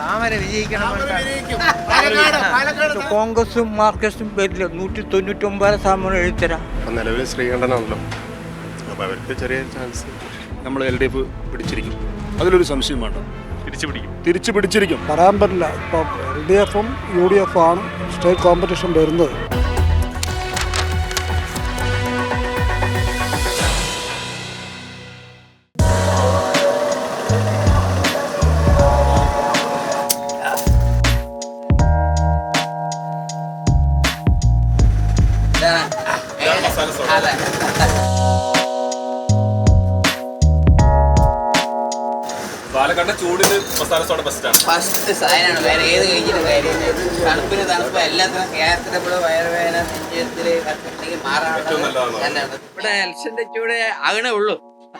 താമര വിജയിക്കണം കോൺഗ്രസും മാർക്സിസ്റ്റും പേരിൽ നൂറ്റി തൊണ്ണൂറ്റൊമ്പത് ശതമാനം എഴുത്തരാം അപ്പം നിലവിൽ ശ്രീകണ്ഠനാണല്ലോ. അപ്പൊ അവർക്ക് ചെറിയ ചാൻസ് നമ്മൾ എൽ ഡി എഫ് പിടിച്ചിരിക്കും. അതിലൊരു സംശയം വേണ്ട. തിരിച്ചു പിടിക്കും. തിരിച്ചു പിടിച്ചിരിക്കും. പറയാൻ പറ്റില്ല. ഇപ്പൊ എൽ ഡി എഫും യു ഡി എഫും ആണ് സ്റ്റേറ്റ് കോമ്പറ്റീഷൻ വരുന്നത്. ഫസ്റ്റ് സാധനമാണ്. വേറെ ഏത് കഴിച്ചിട്ട് കാര്യമില്ല. തണുപ്പിന് തണുപ്പ് എല്ലാത്തിനും കേരളത്തിൽ ഇവിടെ വയറുവേദന കത്തിട്ടുണ്ടെങ്കിൽ ഏറ്റവും ഇവിടെ എലക്ഷന്റെ ചൂട് ആകണേ ഉള്ളൂ.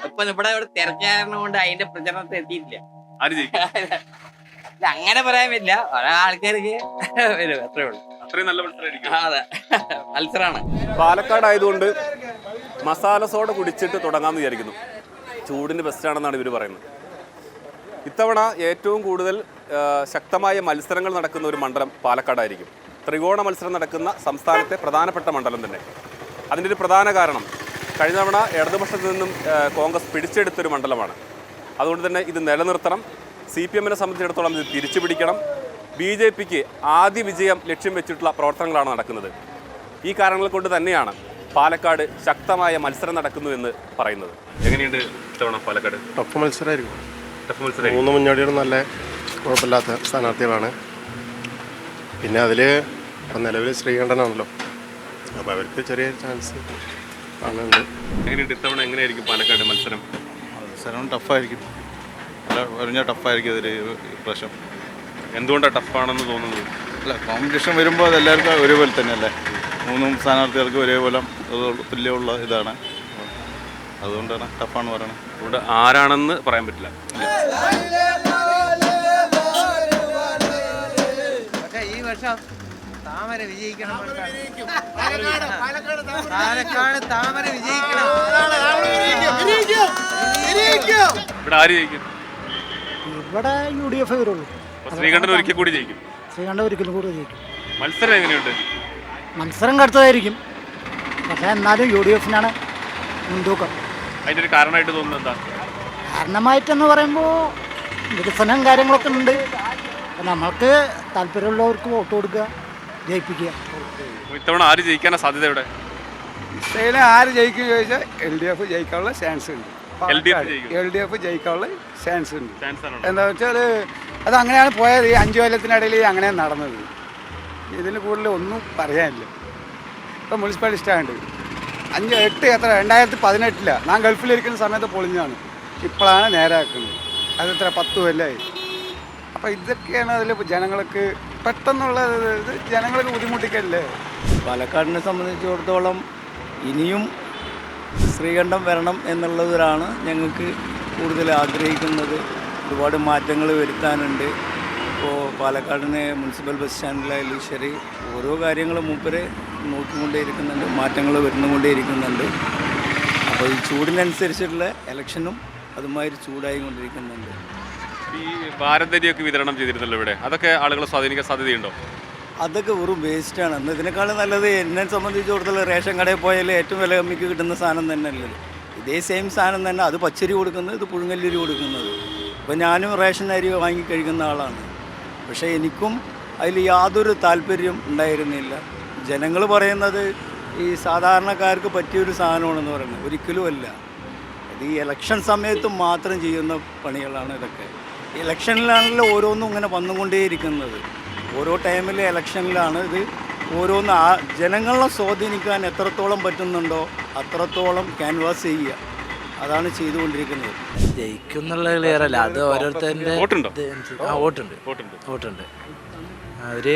ഇപ്പൊ ഇവിടെ ഇവിടെ തിരഞ്ഞാരണം കൊണ്ട് അതിന്റെ പ്രചരണത്തിൽ എത്തിയിട്ടില്ല. ഇത് അങ്ങനെ പറയാൻ പറ്റില്ല. ഓരോ ആൾക്കാർക്ക് വരും അത്രേ ഉള്ളൂ. അത്രയും നല്ല മത്സരമായിരിക്കും. ആ, അതെ. മത്സരമാണ്. പാലക്കാട് ആയതുകൊണ്ട് മസാല സോഡ കുടിച്ചിട്ട് തുടങ്ങാമെന്ന് വിചാരിക്കുന്നു. ചൂടിന് ബെസ്റ്റാണെന്നാണ് ഇവർ പറയുന്നത്. ഇത്തവണ ഏറ്റവും കൂടുതൽ ശക്തമായ മത്സരങ്ങൾ നടക്കുന്ന ഒരു മണ്ഡലം പാലക്കാടായിരിക്കും. ത്രികോണ മത്സരം നടക്കുന്ന സംസ്ഥാനത്തെ പ്രധാനപ്പെട്ട മണ്ഡലം തന്നെ. അതിന്റെ ഒരു പ്രധാന കാരണം കഴിഞ്ഞ തവണ ഇടതുപക്ഷത്തു നിന്നും കോൺഗ്രസ് പിടിച്ചെടുത്തൊരു മണ്ഡലമാണ്. അതുകൊണ്ട് തന്നെ ഇത് നിലനിർത്തണം. സി പി എമ്മിനെ സംബന്ധിച്ചിടത്തോളം ഇത് തിരിച്ചു പിടിക്കണം ബി ജെ പിക്ക് ആദ്യ വിജയം ലക്ഷ്യം വെച്ചിട്ടുള്ള പ്രവർത്തനങ്ങളാണ് നടക്കുന്നത്. ഈ കാരണങ്ങൾ കൊണ്ട് തന്നെയാണ് പാലക്കാട് ശക്തമായ മത്സരം നടക്കുന്നു എന്ന് പറയുന്നത്. എങ്ങനെയുണ്ട് ഇത്തവണ പാലക്കാട്? ടഫ് മത്സരമായിരിക്കും. ടഫ് മത്സരം മൂന്ന് മുന്നോടികളും നല്ല കുഴപ്പമില്ലാത്ത സ്ഥാനാർത്ഥികളാണ്. പിന്നെ അതിൽ ഇപ്പം നിലവിൽ ശ്രീകണ്ഠനാണല്ലോ. അപ്പോൾ അവർക്ക് ചെറിയ ചാൻസ് കാണുന്നുണ്ട്. എങ്ങനെയുണ്ട്? ഇത്തവണ എങ്ങനെയായിരിക്കും പാലക്കാട് മത്സരം? മത്സരം ടഫായിരിക്കും. പറഞ്ഞാൽ ടഫായിരിക്കും ഇതിൽ പ്രശ്നം എന്തുകൊണ്ടാണ് ടഫാണെന്ന് തോന്നുന്നത്? അല്ല കോമ്പറ്റീഷൻ വരുമ്പോൾ അതെല്ലാവർക്കും ഒരേപോലെ തന്നെയല്ലേ? മൂന്നും സ്ഥാനാർത്ഥികൾക്ക് ഒരേപോലെ അത് തുല്യമുള്ള ഇതാണ്. അതുകൊണ്ടാണ് ടഫാണ് പറയുന്നത് ഇവിടെ ആരാണെന്ന് പറയാൻ പറ്റില്ല. പക്ഷേ വർഷം താമര വിജയിക്കണം പാലക്കാട് താമര വിജയിക്കണം. ഇവിടെ ആര് ജയിക്കും? ഇവിടെ യു ഡി എഫ് വരുള്ളൂ ശ്രീകണ്ഠൻ ഒരിക്കൽ കൂടി ജയിക്കും. ശ്രീകണ്ഠൻ ഒരിക്കലും കൂടെ ജയിക്കും. മത്സരം എങ്ങനെയുണ്ട്? മത്സരം കടുത്തതായിരിക്കും. പക്ഷേ എന്നാലും യു ഡി എഫിനാണ് മുൻതൂക്കം. അതിന്റെ ഒരു കാരണമായിട്ട് തോന്നുന്നത് എന്താ? കാരണമായിട്ടെന്ന് പറയുമ്പോൾ വികസനം കാര്യങ്ങളൊക്കെ ഉണ്ട്. അപ്പോൾ നമ്മൾക്ക് താല്പര്യമുള്ളവർക്ക് വോട്ട് കൊടുക്കുക ജയിപ്പിക്കുക. അപ്പൊ ഇത്തവണ ആര് ജയിക്കാനാണ് സാധ്യത ഇവിടെ? ആര് ജയിക്കും ചോദിച്ചാൽ എൽ ഡി എഫ് ജയിക്കാനുള്ള ചാൻസ് ഉണ്ട്. എൽ ഡി എഫ് ജയിക്കാനുള്ള ചാൻസ് ഉണ്ട്. ചാൻസ് ആണ്? എന്താ വെച്ചാൽ അത് അങ്ങനെയാണ് പോയത്. ഈ അഞ്ച് കൊല്ലത്തിനിടയിൽ അങ്ങനെയാണ് നടന്നത്. ഇതിന് കൂടുതൽ ഒന്നും പറയാനില്ല. ഇപ്പം മുനിസിപ്പാലിറ്റി സ്റ്റാൻഡ് അഞ്ച് എട്ട് എത്ര? രണ്ടായിരത്തി പതിനെട്ടിലാണ് ഞാൻ ഗൾഫിലിരിക്കുന്ന സമയത്ത് പൊളിഞ്ഞാണ് ഇപ്പോഴാണ് നേരാക്കുന്നത് എത്ര? പത്ത് കൊല്ലമായി അപ്പോൾ ഇതൊക്കെയാണ് അതിൽ ജനങ്ങൾക്ക് പെട്ടെന്നുള്ള ജനങ്ങൾക്ക് ബുദ്ധിമുട്ടിക്കല്ലേ? പാലക്കാടിനെ സംബന്ധിച്ചിടത്തോളം ഇനിയും ശ്രീകണ്ഠം വരണം എന്നുള്ളതിലാണ് ഞങ്ങൾക്ക് കൂടുതൽ ആഗ്രഹിക്കുന്നത്. ഒരുപാട് മാറ്റങ്ങൾ വരുത്താനുണ്ട്. ഇപ്പോൾ പാലക്കാടിനെ മുനിസിപ്പൽ ബസ് സ്റ്റാൻഡിലായാലും ശരി ഓരോ കാര്യങ്ങളും മൂപ്പര് നോക്കിക്കൊണ്ടേയിരിക്കുന്നുണ്ട് മാറ്റങ്ങൾ വരുന്നുകൊണ്ടേയിരിക്കുന്നുണ്ട്. അപ്പോൾ ഈ ചൂടിനനുസരിച്ചിട്ടുള്ള ഇലക്ഷനും അതുമാതിരി ചൂടായിക്കൊണ്ടിരിക്കുന്നുണ്ട്. ഈ ഭാരതരിയൊക്കെ വിതരണം ചെയ്തിരുന്നല്ലോ ഇവിടെ? അതൊക്കെ ആളുകളെ സ്വാധീനിക്കാൻ സാധ്യതയുണ്ടോ? അതൊക്കെ വെറും വേസ്റ്റാണ് എന്ന് ഇതിനേക്കാളും നല്ലത് എന്നെ സംബന്ധിച്ചിടത്തോളം റേഷൻ കടയിൽ പോയാൽ ഏറ്റവും വില കമ്മിക്ക് കിട്ടുന്ന സാധനം തന്നെയല്ലേ ഇതേ. സെയിം സാധനം തന്നെ. അത് പച്ചരി കൊടുക്കുന്നത് ഇത് പുഴുങ്ങല്ലരി കൊടുക്കുന്നത്. അപ്പോൾ ഞാനും റേഷൻ അരി വാങ്ങി കഴിക്കുന്ന ആളാണ്. പക്ഷേ എനിക്കും അതിൽ യാതൊരു താല്പര്യം ഉണ്ടായിരുന്നില്ല. ജനങ്ങൾ പറയുന്നത് ഈ സാധാരണക്കാർക്ക് പറ്റിയൊരു സാധനമാണെന്ന് പറയുന്നത്. ഒരിക്കലും അല്ല. അത് ഈ ഇലക്ഷൻ സമയത്ത് മാത്രം ചെയ്യുന്ന പണികളാണ് ഇതൊക്കെ. ഇലക്ഷനിലാണല്ലോ ഓരോന്നും ഇങ്ങനെ വന്നുകൊണ്ടേയിരിക്കുന്നത്. ഓരോ ടൈമിലെ ഇലക്ഷനിലാണ് ഇത് ഓരോന്ന് ആ ജനങ്ങളെ സ്വാധീനിക്കാൻ എത്രത്തോളം പറ്റുന്നുണ്ടോ അത്രത്തോളം ക്യാൻവാസ് ചെയ്യുക. അതാണ് ചെയ്തുകൊണ്ടിരിക്കുന്നത്. ജയിക്കും എന്നുള്ള ക്ലിയറല്ല അത് ഓരോരുത്തരുടെ വോട്ടുണ്ട്? വോട്ടുണ്ട്. അവർ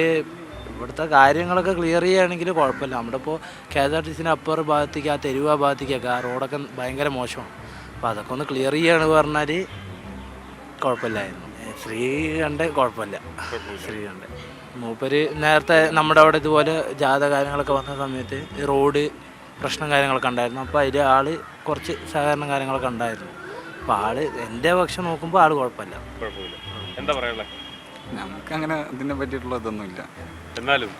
ഇവിടുത്തെ കാര്യങ്ങളൊക്കെ ക്ലിയർ ചെയ്യുകയാണെങ്കിൽ കുഴപ്പമില്ല. നമ്മുടെ ഇപ്പോൾ കെ എസ് ആർ ടി സിന് അപ്പർ ഭാഗത്തേക്ക് ആ തെരുവ ഭാഗത്തേക്കൊക്കെ ആ റോഡൊക്കെ ഭയങ്കര മോശമാണ്. അപ്പോൾ അതൊക്കെ ഒന്ന് ക്ലിയർ ചെയ്യുകയാണ് പറഞ്ഞാൽ കുഴപ്പമില്ലായിരുന്നു സ്ത്രീ കണ്ട് കുഴപ്പമില്ല. ശ്രീകണ്ഠ മൂപ്പര് നേരത്തെ നമ്മുടെ അവിടെ ഇതുപോലെ ജാഥ കാര്യങ്ങളൊക്കെ വന്ന സമയത്ത് റോഡ് പ്രശ്നം കാര്യങ്ങളൊക്കെ ഉണ്ടായിരുന്നു. അപ്പോൾ അതിൽ ആൾ കുറച്ച് സഹകരണം കാര്യങ്ങളൊക്കെ ഉണ്ടായിരുന്നു. അപ്പോൾ ആൾ എന്റെ പക്ഷം നോക്കുമ്പോൾ ആൾ കുഴപ്പമില്ല. കുഴപ്പമില്ല. എന്താ പറയാനുള്ളത് നമുക്ക് അങ്ങനെ ഇതിനെ പറ്റിയിട്ടുള്ള ഇതൊന്നുമില്ല എന്നാലും?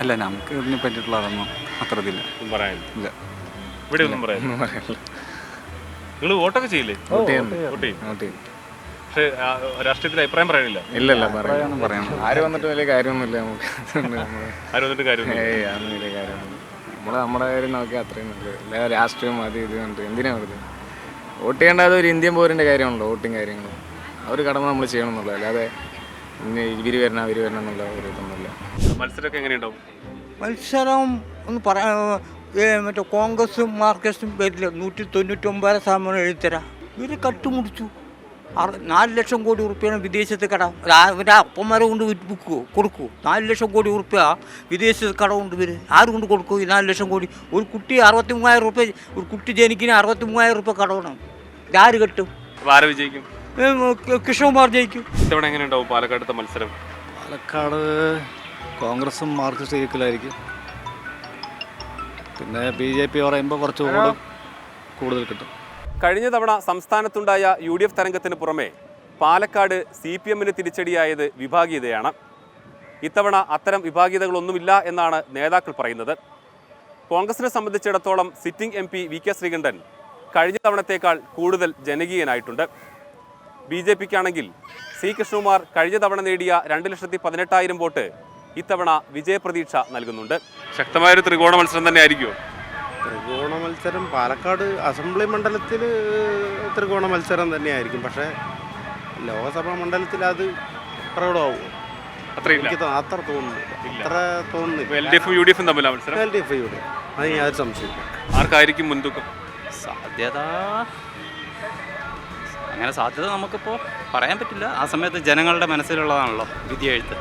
അല്ല നമുക്ക് ഇതിനെ പറ്റിയിട്ടുള്ള അതൊന്നും അത്ര ഇതില്ല. പറയാനില്ല. ഇല്ല. ഇവിടെ ഒന്നും പറയാനില്ല. നിങ്ങൾ വോട്ടൊക്കെ ചെയ്യില്ലേ? പക്ഷേ രാഷ്ട്രീയത്തിൽ അഭിപ്രായം പറയാനില്ല ഇല്ലല്ല പറയാനും പറയണം. ആര് വന്നിട്ട് വലിയ കാര്യമൊന്നുമില്ല നമുക്ക്. ആര് വന്നിട്ട് കാര്യമൊന്നും ഏയ് അതൊന്നും വലിയ കാര്യമൊന്നും നമ്മൾ നമ്മുടെ കാര്യം നോക്കിയാൽ അത്രയും നല്ലത്. അല്ല രാഷ്ട്രീയം അത് ഇത് കണ്ട് എന്തിനാ വെറുതെ? വോട്ട് ചെയ്യേണ്ടത് ഒരു ഇന്ത്യൻ പൗരന്റെ കാര്യമാണല്ലോ വോട്ടിങ് കാര്യങ്ങളും. ആ ഒരു കടമ നമ്മൾ ചെയ്യണമെന്നുള്ളത് അല്ലാതെ ഇന്ന് ഇവർ വരണം അവർ വരണം എന്നുള്ള ഒരു ഇതൊന്നുമില്ല. മത്സരമൊക്കെ എങ്ങനെയുണ്ടാവും? മത്സരം ഒന്ന് പറയാ മറ്റേ കോൺഗ്രസും മാർക്കസ്റ്റും വരില്ല നൂറ്റി തൊണ്ണൂറ്റൊമ്പത് ശതമാനം എഴുതിത്തരാം ഇവർ കട്ടുമുടിച്ചു. നാല് ലക്ഷം കോടി ഉറുപ്പ്യാണ് വിദേശത്ത് കട. അവന്റെ അപ്പന്മാരെ കൊണ്ട് വിൽക്കുമോ കൊടുക്കുമോ നാല് ലക്ഷം കോടി ഉറുപ്പ്യ വിദേശത്ത് കട കൊണ്ട് വരും ആര് കൊണ്ട് കൊടുക്കും ഈ നാല് ലക്ഷം കോടി? ഒരു കുട്ടി അറുപത്തി മൂവായിരം റുപ്യ ഒരു കുട്ടി ജനിക്കുന്ന അറുപത്തി മൂവായിരം റുപ്യ കടവണം ഇതാര് കെട്ടും? ആര് വിജയിക്കും? കൃഷ്ണകുമാർ ജയിക്കും. ഇത്തവണ എങ്ങനെയുണ്ടാവും പാലക്കാടത്തെ മത്സരം. പാലക്കാട് കോൺഗ്രസും മാർക്സിസ്റ്റ് ഈക്വലായിരിക്കും പിന്നെ ബി ജെ പി പറയുമ്പോൾ കുറച്ചുകൂടെ കൂടുതൽ കിട്ടും. കഴിഞ്ഞ തവണ സംസ്ഥാനത്തുണ്ടായ യു ഡി എഫ് തരംഗത്തിന് പുറമെ പാലക്കാട് സി പി എമ്മിന് തിരിച്ചടിയായത് വിഭാഗീയതയാണ്. ഇത്തവണ അത്തരം വിഭാഗീയതകളൊന്നുമില്ല എന്നാണ് നേതാക്കൾ പറയുന്നത്. കോൺഗ്രസിനെ സംബന്ധിച്ചിടത്തോളം sitting M P V K Sreekandan കഴിഞ്ഞ തവണത്തേക്കാൾ കൂടുതൽ ജനകീയനായിട്ടുണ്ട്. ബി ജെ പിക്കാണെങ്കിൽ സി കൃഷ്ണകുമാർ കഴിഞ്ഞ തവണ നേടിയ രണ്ട് ലക്ഷത്തി പതിനെട്ടായിരം വോട്ട് ഇത്തവണ വിജയപ്രതീക്ഷ നൽകുന്നുണ്ട്. ശക്തമായൊരു ത്രികോണ മത്സരം തന്നെയായിരിക്കും ത്രികോണ മത്സരം പാലക്കാട് അസംബ്ലി മണ്ഡലത്തിൽ ത്രികോണ മത്സരം തന്നെയായിരിക്കും. പക്ഷേ ലോകസഭാ മണ്ഡലത്തിൽ അത് പ്രകടമാവും എനിക്ക് അത്ര തോന്നുന്നില്ല. അത്ര എൽ തോന്നുന്നില്ല ഡി എഫും യു ഡി എഫും തമ്മിലാണ് മത്സരം? എൽ ഡി എഫ് യുടെ അത് യാതൊരു സംശയം ആർക്കായിരിക്കും മുൻതൂക്കം? സാധ്യത? അങ്ങനെ സാധ്യത നമുക്കിപ്പോൾ പറയാൻ പറ്റില്ല. ആ സമയത്ത് ജനങ്ങളുടെ മനസ്സിലുള്ളതാണല്ലോ വിധി എഴുത്ത്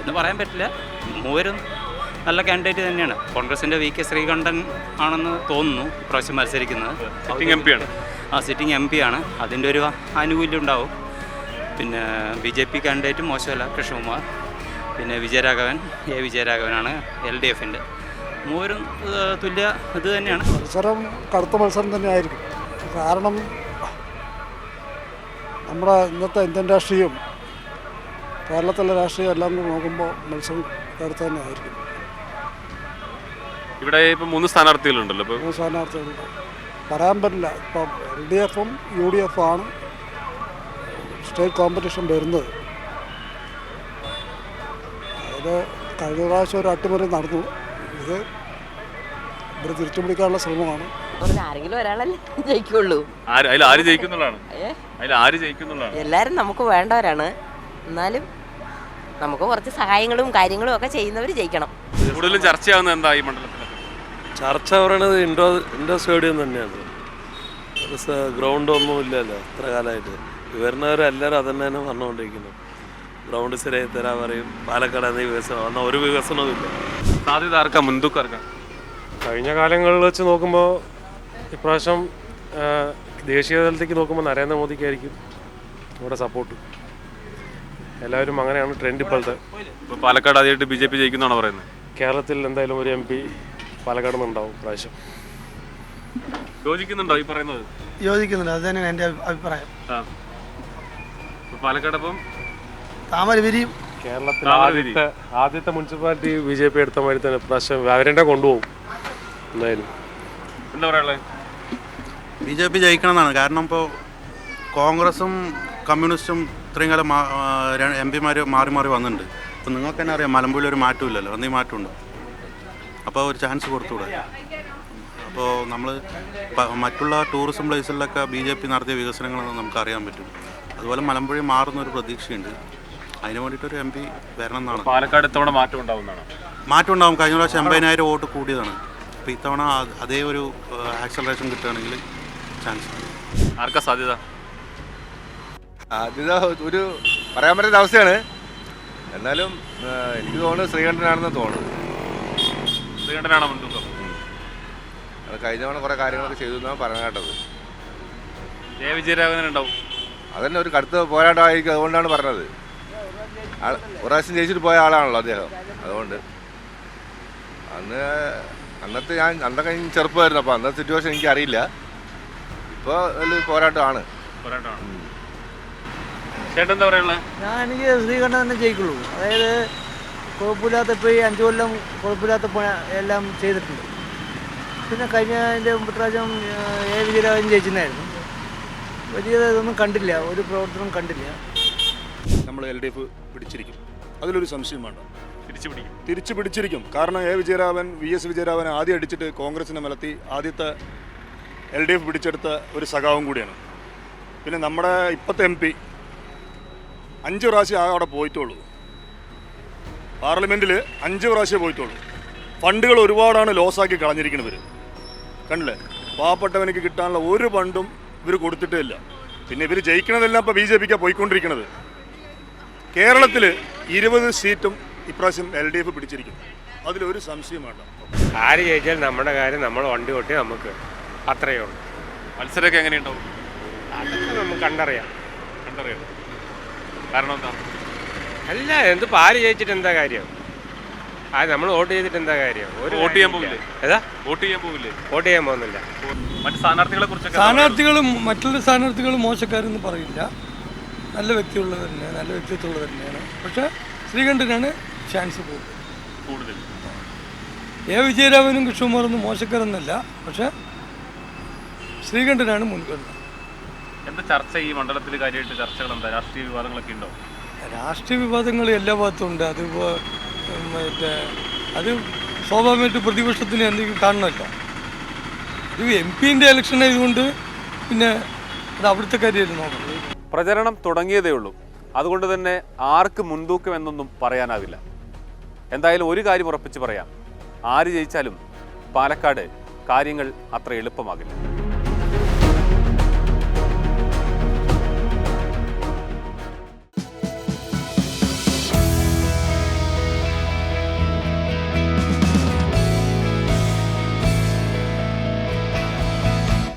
എന്ന് പറയാൻ പറ്റില്ല. മൂവരും നല്ല കാൻഡിഡേറ്റ് തന്നെയാണ്. കോൺഗ്രസിന്റെ വി കെ ശ്രീകണ്ഠൻ ആണെന്ന് തോന്നുന്നു ഇപ്രാവശ്യം മത്സരിക്കുന്നത്. എം പി ആണ്. ആ സിറ്റിംഗ് എം പി ആണ്. അതിന്റെ ഒരു ആനുകൂല്യം ഉണ്ടാവും. പിന്നെ ബി ജെ പി കാൻഡിഡേറ്റ് മോശമല്ല കൃഷ്ണകുമാർ. പിന്നെ വിജയരാഘവൻ എ വിജയരാഘവനാണ് എൽ ഡി എഫിന്റെ മൂവരും തുല്യ ഇത് തന്നെയാണ്. മത്സരം കടുത്ത മത്സരം തന്നെയായിരിക്കും. കാരണം നമ്മുടെ ഇന്നത്തെ ഇന്ത്യൻ രാഷ്ട്രീയം കേരളത്തിലെ രാഷ്ട്രീയം എല്ലാം കൂടി നോക്കുമ്പോൾ മത്സരം കടുത്ത തന്നെയായിരിക്കും. ഇവിടെ ഇപ്പം മൂന്ന് സ്ഥാനാർത്ഥികളുണ്ടല്ലോ ഇപ്പോൾ മൂന്ന് സ്ഥാനാർത്ഥികളുണ്ട്. പറയാൻ പറ്റില്ല. ഇപ്പം എൽ ഡി എഫും യു ഡി എഫും ആണ് സ്റ്റേറ്റ് കോമ്പറ്റീഷൻ വരുന്നത്. അതായത് കഴിഞ്ഞ പ്രാവശ്യം ഒരു അട്ടിമറി നടന്നു. ഇത് ഇവിടെ തിരിച്ചു പിടിക്കാനുള്ള ശ്രമമാണ്. ആരെങ്കിലും ഒരാളല്ലേ ജയിക്കുള്ളൂ. ആര്? അതിൽ ആര് ജയിക്കുന്നുള്ളതാണ്? ഏ? അതിൽ ആര് ജയിക്കുന്നുള്ളതാണ്? എല്ലാവരും നമുക്ക് വേണ്ടവരാണ്. എന്നാലും നമുക്ക് കുറച്ച് സഹായങ്ങളും കാര്യങ്ങളും ഒക്കെ ചെയ്യുന്നവർ ജയിക്കണം. കൂടുതലും ചർച്ചയാവുന്നത് എന്താ ഈ മണ്ഡലത്തിൽ? ചർച്ച പറയണത് ഇൻഡോ ഇൻഡോ സ്റ്റേഡിയം തന്നെയാണ്. ഗ്രൗണ്ട് ഒന്നും ഇല്ലല്ലോ ഇത്ര കാലമായിട്ട്. വരുന്നവരെല്ലാവരും അത് തന്നെയാണ് പറഞ്ഞുകൊണ്ടിരിക്കുന്നത് ഗ്രൗണ്ട് ശരിയായി തരാൻ പറയും. പാലക്കാട് എന്നീ വികസനം എന്നാൽ ഒരു വികസനവും ഇല്ല. സാധ്യത ആർക്കാ? മുൻതൂക്കാർക്കാ കഴിഞ്ഞ കാലങ്ങളിൽ വെച്ച് നോക്കുമ്പോൾ ഇപ്രാവശ്യം ദേശീയ തലത്തേക്ക് നോക്കുമ്പോൾ നരേന്ദ്രമോദിക്കായിരിക്കും നമ്മുടെ സപ്പോർട്ട് എല്ലാവരും അങ്ങനെയാണ് ട്രെൻഡ് ഇപ്പോഴത്തെ. ഇപ്പോൾ പാലക്കാട് ആദ്യമായിട്ട് ബി ജെ പി ജയിക്കുന്നതാണോ പറയുന്നത്? കേരളത്തിൽ എന്തായാലും ഒരു എം പി പാലക്കാട് നിന്നുണ്ടാവും പ്രാവശ്യം യോജിക്കുന്നുണ്ടോ ഈ പറയുന്നത്? യോജിക്കുന്നില്ല അത് തന്നെയാണ് എന്റെ അഭിപ്രായം. ആ. ഇപ്പോൾ പാലക്കാട് അപ്പം താമര വിരിയും കേരളത്തിൽ. ആദ്യത്തെ ആദ്യത്തെ മുനിസിപ്പാലിറ്റി ബി ജെ പി എടുത്ത മാതിരി തന്നെ പ്രാവശ്യം അവരെ കൊണ്ടുപോകും. എന്തായാലും. എന്താ പറയാനുള്ളത് ബി ജെ പി ജയിക്കണമെന്നാണ്. കാരണം ഇപ്പോൾ കോൺഗ്രസും കമ്മ്യൂണിസ്റ്റും ഇത്രയും കാലം എം പിമാർ മാറി മാറി വന്നിട്ടുണ്ട്. അപ്പോൾ നിങ്ങൾക്ക് തന്നെ അറിയാം മലമ്പുഴയിൽ ഒരു മാറ്റമില്ലല്ലോ എന്തെങ്കിലും മാറ്റമുണ്ട്. അപ്പോൾ ഒരു ചാൻസ് കൊടുത്തുകൂടെ അപ്പോൾ നമ്മൾ മറ്റുള്ള ടൂറിസം പ്ലേസുകളിലൊക്കെ ബി ജെ പി നടത്തിയ വികസനങ്ങളൊന്നും നമുക്ക് അറിയാൻ പറ്റും. അതുപോലെ മലമ്പുഴ മാറുന്ന ഒരു പ്രതീക്ഷയുണ്ട്. അതിന് വേണ്ടിയിട്ടൊരു എം പി വരണം എന്നാണ്. പാലക്കാട് ഇത്തവണ മാറ്റം ഉണ്ടാവുന്നതാണ്. മാറ്റം ഉണ്ടാവും. കഴിഞ്ഞ പ്രാവശ്യം എൺപതിനായിരം വോട്ട് കൂടിയതാണ്. അപ്പോൾ ഇത്തവണ അതേ ഒരു ആക്സലറേഷൻ കിട്ടുകയാണെങ്കിൽ ചാൻസ് ആർക്കാ സാധ്യത? സാധ്യത ഒരു പറയാൻ പറ്റുന്ന അവസ്ഥയാണ്. എന്നാലും എനിക്ക് തോന്നുന്നു ശ്രീകണ്ഠനാണെന്ന് തോന്നുന്നു. ശ്രീകണ്ഠനാണോ മുൻതൂക്കം. അത് കഴിഞ്ഞ തവണ കുറേ കാര്യങ്ങളൊക്കെ ചെയ്തു എന്നാണ് പറഞ്ഞ കേട്ടത് ജയ വിജയരാഘവൻ ഉണ്ടാവും. അതന്നെ ഒരു കടുത്ത പോരാട്ടമായിരിക്കും അതുകൊണ്ടാണ് പറഞ്ഞത്. ഒരു പ്രാവശ്യം ജയിച്ചിട്ട് പോയ ആളാണല്ലോ അദ്ദേഹം. അതുകൊണ്ട് അന്ന് അന്നത്തെ ഞാൻ അന്നൊക്കെ ഞാൻ ചെറുപ്പമായിരുന്നു. അപ്പോൾ അന്നത്തെ സിറ്റുവേഷൻ എനിക്ക് അറിയില്ല. ഇപ്പോൾ വലിയ പോരാട്ടമാണ്. പോരാട്ടമാണ്. ചേട്ടൻ എന്താ പറയുള്ളത് ഞാൻ എനിക്ക് ശ്രീകണ്ഠൻ തന്നെ ജയിക്കുള്ളൂ. അതായത് കുഴപ്പമില്ലാത്ത ഇപ്പോൾ ഈ അഞ്ച് കൊല്ലം കുഴപ്പമില്ലാത്ത പണി എല്ലാം ചെയ്തിട്ടുണ്ട്. പിന്നെ കഴിഞ്ഞ അതിന്റെ പ്രാവശ്യം എ വിജയരാജൻ ജയിച്ചിട്ടുണ്ടായിരുന്നു വലിയ ഇതൊന്നും കണ്ടില്ല ഒരു പ്രവർത്തനം കണ്ടില്ല. നമ്മൾ എൽ ഡി എഫ് പിടിച്ചിരിക്കും. അതിലൊരു സംശയം വേണ്ട. തിരിച്ചു പിടിക്കും. തിരിച്ചു പിടിച്ചിരിക്കും. കാരണം A Vijayaraman V S Vijayaraman ആദ്യം അടിച്ചിട്ട് കോൺഗ്രസിനെ മലത്തി ആദ്യത്തെ എൽ ഡി എഫ് പിടിച്ചെടുത്ത ഒരു സഖാവും കൂടിയാണ്. പിന്നെ നമ്മുടെ ഇപ്പോഴത്തെ എം പി അഞ്ച് പ്രാവശ്യം ആകെ അവിടെ പോയിട്ടുള്ളൂ. പാർലമെന്റിൽ അഞ്ച് പ്രാവശ്യം പോയിട്ടുള്ളൂ. ഫണ്ടുകൾ ഒരുപാടാണ് ലോസാക്കി കളഞ്ഞിരിക്കുന്നത് ഇവർ കണ്ടില്ലേ? പാവപ്പെട്ടവനക്ക് കിട്ടാനുള്ള ഒരു ഫണ്ടും ഇവർ കൊടുത്തിട്ടേ ഇല്ല. പിന്നെ ഇവർ ജയിക്കണതെല്ലാം ഇപ്പോൾ ബി ജെ പിക്കാണ് പോയിക്കൊണ്ടിരിക്കുന്നത് കേരളത്തിൽ ഇരുപത് സീറ്റും ഇപ്രാവശ്യം എൽ ഡി എഫ് പിടിച്ചിരിക്കും അതിലൊരു സംശയം വേണ്ട. ആര് ജയിച്ചാൽ നമ്മുടെ കാര്യം നമ്മൾ വണ്ടി ഓട്ടി നമുക്ക് അത്രയേ ഉള്ളൂ. മത്സരമൊക്കെ എങ്ങനെയുണ്ടാവും? അതൊക്കെ നമുക്ക് കണ്ടറിയാം. കണ്ടറിയാം. കാരണം എന്താ? അല്ല എന്ത് പാൽ ജയിച്ചിട്ട് എന്താ കാര്യം? ആ നമ്മൾ വോട്ട് ചെയ്തിട്ട് എന്താ കാര്യം? ഒരു വോട്ട് ചെയ്യാൻ പോകില്ലേ പോവില്ലേ? ഏതാ? വോട്ട് ചെയ്യാൻ പോവില്ലേ? വോട്ട് ചെയ്യാൻ പോകുന്നില്ല. മറ്റു സ്ഥാനാർത്ഥികളെ കുറിച്ചൊക്കെ സ്ഥാനാർത്ഥികളും മറ്റുള്ള സ്ഥാനാർത്ഥികളും മോശക്കാരെന്ന് പറയില്ല. നല്ല വ്യക്തിയുള്ളത് തന്നെ നല്ല വ്യക്തിത്വമുള്ളത് തന്നെയാണ് പക്ഷെ ശ്രീകണ്ഠനാണ് ചാൻസ് കൂടുതൽ. കൂടുതൽ. എ. വിജയരാമനും കൃഷ്ണകുമാറൊന്നും മോശക്കാരൊന്നല്ല. പക്ഷെ ശ്രീകണ്ഠനാണ് മുൻഗണന. എന്താ ചർച്ച ഈ മണ്ഡലത്തിൽ കാര്യമായിട്ട് ചർച്ചകൾ എന്താ രാഷ്ട്രീയ വിവാദങ്ങളൊക്കെ ഉണ്ടോ? രാഷ്ട്രീയ വിവാദങ്ങൾ എല്ലാ ഭാഗത്തും ഉണ്ട്. അതിപ്പോൾ മറ്റേ അത് സ്വാഭാവികമായിട്ട് പ്രതിപക്ഷത്തിന് എന്തെങ്കിലും കാണണമല്ല. ഇത് എം പിന്റെ ഇലക്ഷൻ ആയതുകൊണ്ട് പിന്നെ അത് അവിടുത്തെ കാര്യമായിരുന്നു നോക്കണം. പ്രചരണം തുടങ്ങിയതേ ഉള്ളൂ. അതുകൊണ്ട് തന്നെ ആർക്ക് മുൻതൂക്കം എന്നൊന്നും പറയാനാവില്ല. എന്തായാലും ഒരു കാര്യം ഉറപ്പിച്ച് പറയാം. ആര് ജയിച്ചാലും പാലക്കാട് കാര്യങ്ങൾ അത്ര എളുപ്പമാകില്ല.